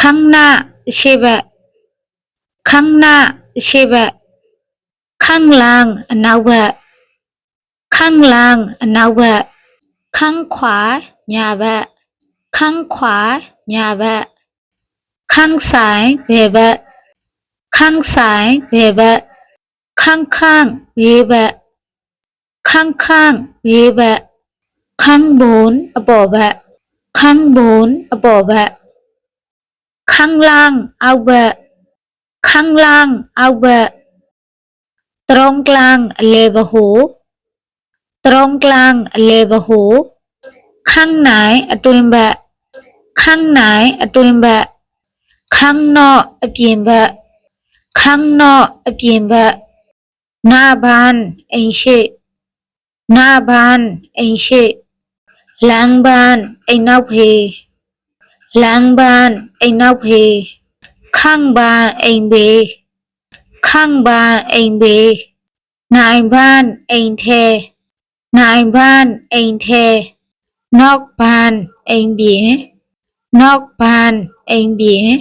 ข้างหน้าเชเวข้างหน้าเชเวข้างล่างนาวะข้างล่างนาวะข้างขวาหยาบะข้างขวาหยาบะข้างซ้ายเวบะข้างซ้ายเวบะข้างข้างเวบะข้างข้างเวบะข้างบนอบอบะข้างบนอบอบะ ข้างล่างเอาเบะข้างล่างเอาเบะตรงกลางเลบะโหตรงกลางเลบะโหข้างไหนตุแบะข้างไหนตุแบะข้างนอกเปลี่ยนแบะข้างนอกเปลี่ยนแบะหน้าบ้านเองเชหน้าบ้านเองเชหลังบ้านเองนอกเพ Lang ban anh nóc hề Khang ba anh bê. Khang ba anh bê. Nại ban anh thề. Nại ban anh the, Nóc ban anh bía. Nóc ban anh bía.